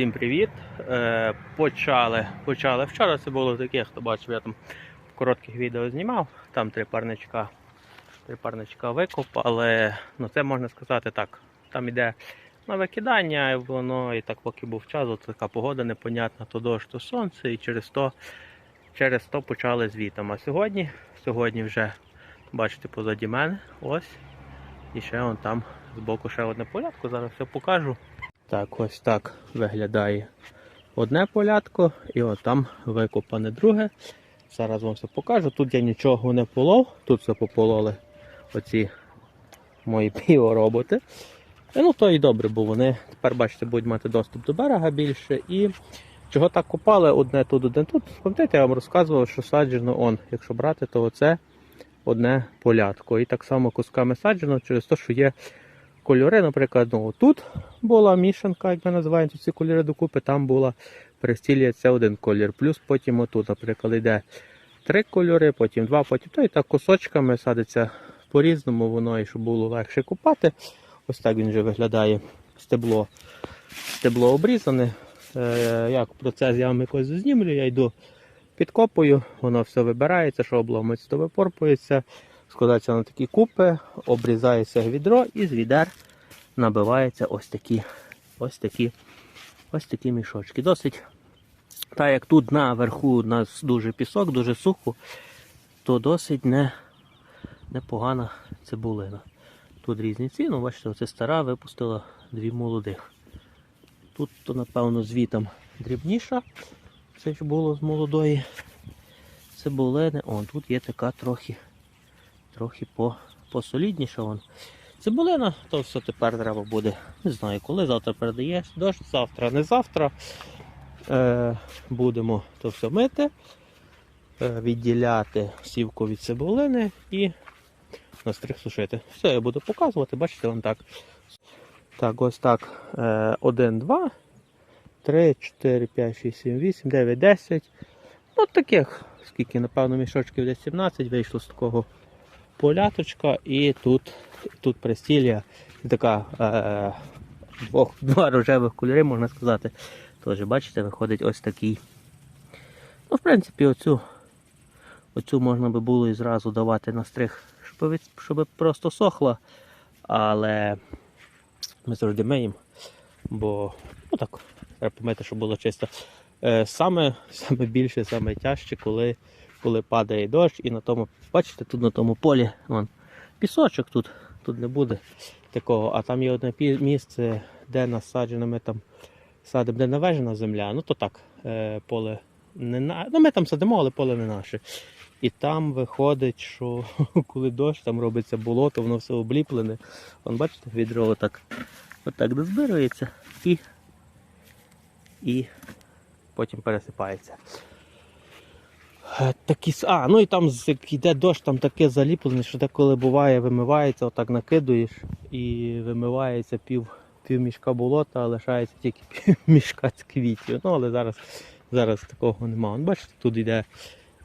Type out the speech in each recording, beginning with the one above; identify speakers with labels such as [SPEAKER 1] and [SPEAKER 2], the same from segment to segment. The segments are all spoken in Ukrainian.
[SPEAKER 1] Всім привіт! Е, почали, почали. Вчора це було таке, хто бачив, я там в коротких відео знімав. Там три парничка, три парничка викопали. Ну це можна сказати так. Там іде на викидання, і воно і так поки був час, от така погода непонятна, то дощ, то сонце, і через то, через то почали звітом. А сьогодні, сьогодні вже бачите позаді мене, ось. І ще вон там збоку ще одне полятко, зараз все покажу. Так, ось так виглядає одне полятко, і от там викопане друге. Зараз вам все покажу. Тут я нічого не полов, тут все попололи оці мої біороботи. І, ну то і добре, бо вони тепер, бачите, будуть мати доступ до берега більше. І чого так копали одне тут, одне тут. Пам'ятаєте, я вам розказував, що саджено он, якщо брати, то оце одне полятко. І так само кусками саджено через те, що є кольори, наприклад, ну, тут була мішанка, як ми називаємо ці кольори докупи, там була це один колір. Плюс потім отут, наприклад, йде три кольори, потім два, потім то і так кусочками садиться по-різному, воно і щоб було легше купати. Ось так він вже виглядає стебло. Стебло обрізане. Е, як процес я вам якось знімлю, я йду підкопую, воно все вибирається, що обломиться, то випорпується складається на такі купи, обрізається відро і з відер набиваються ось такі ось такі, ось такі мішочки. Досить, так як тут наверху у нас дуже пісок, дуже сухо, то досить не, непогана цибулина. Тут різні ціни, бачите, оце стара випустила дві молодих. Тут, то, напевно, звітом дрібніша. Це ж було з молодої цибулини. О, тут є така трохи трохи по, посолідніше. Вон. Цибулина, то все тепер треба буде. Не знаю, коли завтра передаєш. Дощ, завтра, не завтра. Е, Будемо то все мити, е, відділяти сівку від цибулини і на стрих сушити. Все, я буду показувати, бачите, вон так. Так, ось так. Е, 1, 2, 3, 4, 5, 6, 7, 8, 9, 10. Ну таких, скільки, напевно, мішочків десь 17 вийшло з такого поляточка і тут тут престілля така е, двох, два рожевих кольори, можна сказати. Тож, бачите, виходить ось такий. Ну, в принципі, оцю оцю можна би було і зразу давати на стриг, щоб, від- щоб просто сохла. Але ми завжди миємо, бо ну так, треба помити, щоб було чисто. Е, саме, саме більше, саме тяжче, коли коли падає дощ, і на тому, бачите, тут на тому полі вон, пісочок тут, тут не буде такого, а там є одне місце, де насаджено, ми там садимо, де навежена земля, ну то так, е, поле не на... ну ми там садимо, але поле не наше. І там виходить, що коли дощ, там робиться болото, воно все обліплене. Вон, бачите, відро отак, отак дозбирується і, і потім пересипається. Е, Такі, а, ну і там як йде дощ, там таке заліплене, що деколи буває, вимивається, отак накидуєш і вимивається пів, пів мішка болота, а лишається тільки пів мішка з квітів. Ну, але зараз, зараз такого немає. Бачите, тут йде,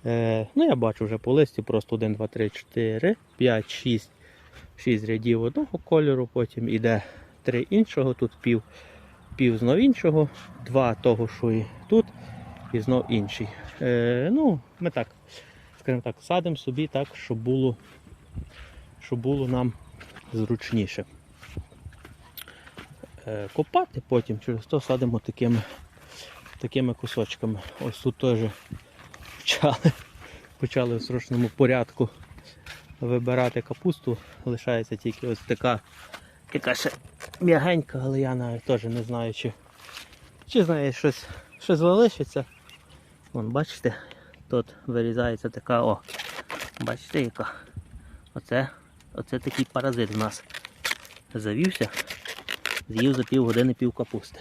[SPEAKER 1] е, ну я бачу вже по листі просто 1, 2, 3, 4, 5, 6, 6 рядів одного кольору, потім йде 3 іншого, тут пів, пів знов іншого, два того, що і тут і знов інший. Е, ну, ми так, скажімо так, садимо собі так, щоб було, щоб було нам зручніше. Е, копати потім через то садимо такими, такими кусочками. Ось тут теж почали, почали в срочному порядку вибирати капусту. Лишається тільки ось така, така ще м'ягенька, але я навіть теж не знаю, чи, чи знає щось, щось залишиться. Вон, бачите, тут вирізається така, о, бачите яка. Оце, оце такий паразит в нас завівся, з'їв за пів години пів капусти.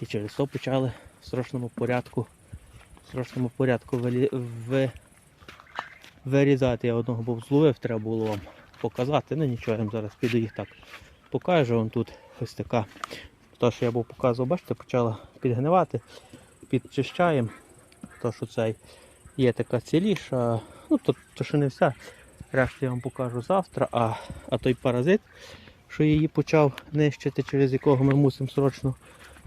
[SPEAKER 1] І через то почали в срочному порядку, в срочному порядку вилі, ви, вирізати. Я одного був зловив, треба було вам показати. Ну нічого, я вам зараз піду їх так покажу. Вон тут ось така. То, що я був показував, бачите, почала підгнивати підчищаємо. То, що цей є така ціліша, ну то, то ще не вся. Решту я вам покажу завтра, а, а той паразит, що її почав нищити, через якого ми мусимо срочно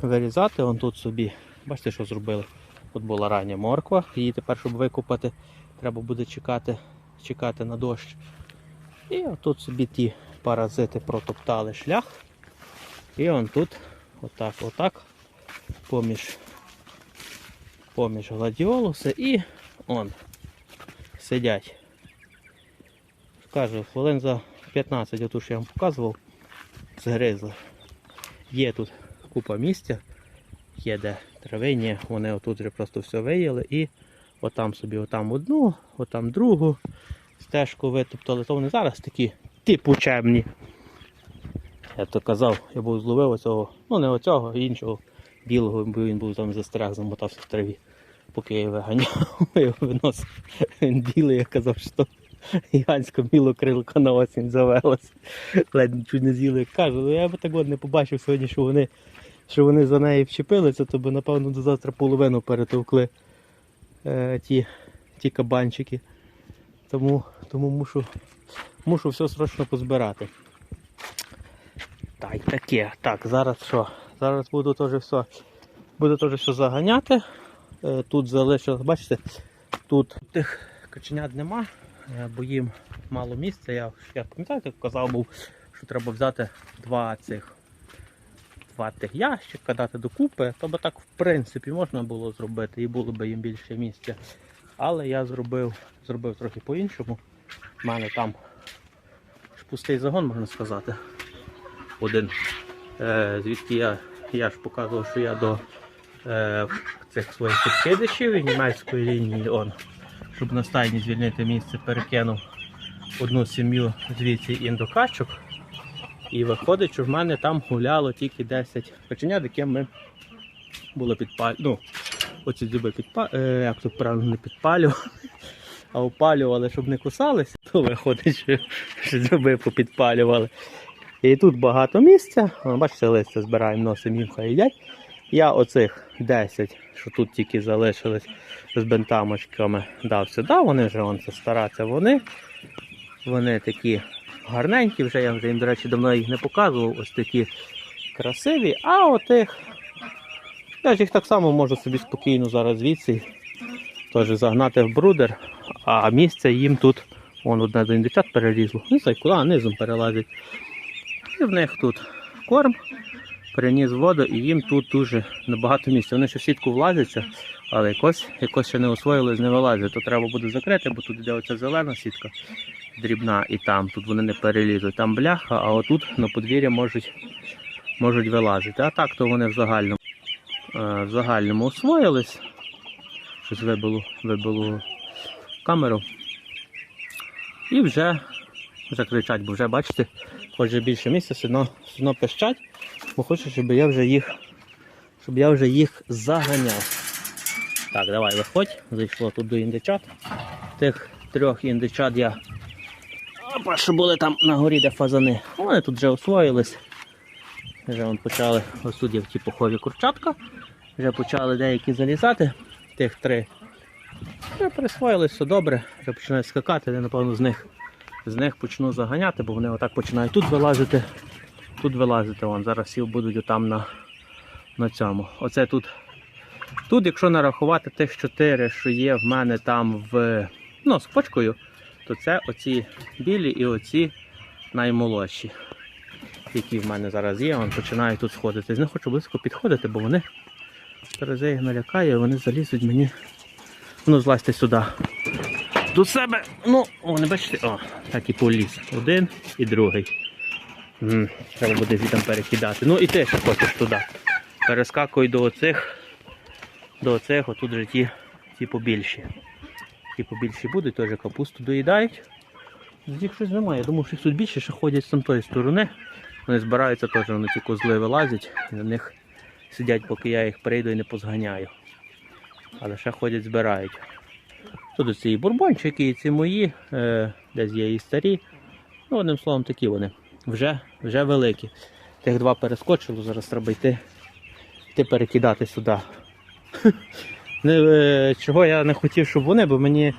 [SPEAKER 1] вирізати. Вон тут собі. Бачите, що зробили? Тут була рання морква. Її тепер, щоб викопати, треба буде чекати, чекати на дощ. І отут собі ті паразити протоптали шлях. І он тут, отак, отак, поміж, поміж гладіолуси і он сидять. Кажу, хвилин за 15, оту що я вам показував, згризли. Є тут купа місця, є де травині, вони отут вже просто все виїли і отам собі, отам одну, отам другу стежку витоптали, то вони зараз такі типу чемні. Я то казав, я був зловив оцього, ну не оцього, іншого білого, бо він був там застряг, замотався в траві, поки я його виганяв, я його виносив. Він білий, я казав, що гігантська білокрилка на осінь завелась. Ледь нічого не з'їли. Кажу, ну я би так от не побачив сьогодні, що вони, що вони за неї вчепилися, то би, напевно, до завтра половину перетовкли е, ті, ті кабанчики. Тому, тому мушу, мушу все срочно позбирати. Та таке. Так, зараз що? Зараз буду теж все. Буду теж все заганяти. Е, Тут залишилось, бачите, тут тих каченят нема, е, бо їм мало місця. Я, я пам'ятаю, як казав був, що треба взяти два цих два тих ящика, дати докупи, то би так в принципі можна було зробити і було б їм більше місця. Але я зробив, зробив трохи по-іншому. У мене там пустий загон, можна сказати. Один. Е, звідки я, я ж показував, що я до е, цих своїх підсидичів і німецької лінії, он, щоб на стайні звільнити місце, перекинув одну сім'ю звідси індокачок. І виходить, що в мене там гуляло тільки 10 каченят, яким ми було підпалювали. Ну, оці зуби підпа... е, як тут правильно не підпалювали, а опалювали, щоб не кусалися, то виходить, що, що зуби попідпалювали. І тут багато місця. Бачите, листя збираємо, носимо їм хай їдять. Я оцих 10, що тут тільки залишились з бентамочками, дав сюди. Вони вже вон, це стара, це вони. Вони такі гарненькі, вже я вже їм, до речі, давно їх не показував. Ось такі красиві. А отих. Я ж їх так само можу собі спокійно зараз звідси теж загнати в брудер, а місце їм тут, вон одне до індичат перелізло. Не знаю, куди, низом перелазять. І в них тут корм, переніс воду, і їм тут дуже набагато місця. Вони ще в сітку влазяться, але якось, якось ще не освоїлись, не вилазять. То треба буде закрити, бо тут йде оця зелена сітка дрібна і там. Тут вони не перелізуть. Там бляха, а отут на подвір'я можуть, можуть вилазити. А так то вони в загальному, е, в загальному освоїлись. Щось вибило, вибило камеру. І вже, вже кричать, бо вже бачите, хоч більше місця, все одно, все одно пищать, бо хочу, щоб я вже їх, щоб я вже їх заганяв. Так, давай виходь, зайшло тут до індичат. Тих трьох індичат я. Опа, що були там на горі, де фазани. Вони тут вже освоїлись. Вже вон почали, ось тут є в ті похожі курчатка. Вже почали деякі залізати. Тих три. Вже присвоїлись, все добре, вже починають скакати, я напевно з них з них почну заганяти, бо вони отак починають тут вилазити, тут вилазити. Вон, зараз сіл будуть отам на, на цьому. Оце тут. Тут, якщо нарахувати тих чотири, що є в мене там в ну, з почкою, то це оці білі і оці наймолодші, які в мене зараз є, вон починають тут сходити. З них хочу близько підходити, бо вони Терези їх налякає, вони залізуть мені. Ну, злазьте сюди. До себе. Ну, о, не бачите, о, так і поліз. Один і другий. М, Треба буде звідти перекидати. Ну і ти ще хочеш туди. Перескакуй до оцих. До оцих, отут же ті, ті побільші. Ті побільші будуть, теж капусту доїдають. З них щось немає. Я думав, що їх тут більше ще ходять з тамтої сторони. Вони збираються теж, вони ці козли вилазять, і на них сидять, поки я їх прийду і не позганяю. Але ще ходять, збирають. Тут ці бурбончики, і ці мої, е, десь є і старі. Ну, одним словом, такі вони. Вже, вже великі. Тих два перескочило, зараз треба йти, йти перекидати сюди. Е, чого я не хотів, щоб вони, бо мені,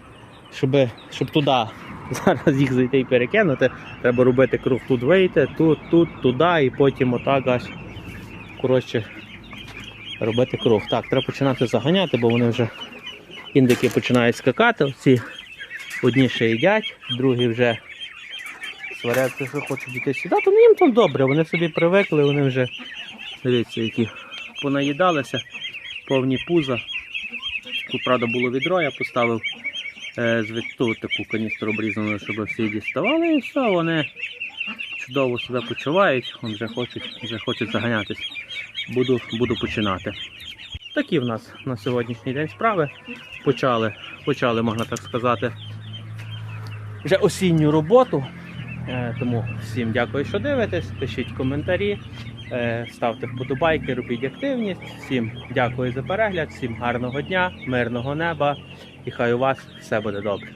[SPEAKER 1] щоб, щоб туди зараз їх зайти і перекинути, треба робити круг тут вийти, тут, тут, туди і потім отак аж коротше, робити круг. Так, треба починати заганяти, бо вони вже індики починають скакати. Ці одні ще їдять, другі вже сваряться, що хочуть йти сюди. То ну, їм там добре, вони собі привикли, вони вже дивіться, які понаїдалися, повні пуза. Тут, правда, було відро, я поставив е, звідту таку каністру обрізану, щоб всі діставали, і все, вони чудово себе почувають, вони вже хочуть, вже хочуть заганятись. Буду, буду починати. Такі в нас на сьогоднішній день справи. Почали, почали, можна так сказати, вже осінню роботу. Е, Тому всім дякую, що дивитесь. Пишіть коментарі, е, ставте вподобайки, робіть активність. Всім дякую за перегляд, всім гарного дня, мирного неба і хай у вас все буде добре.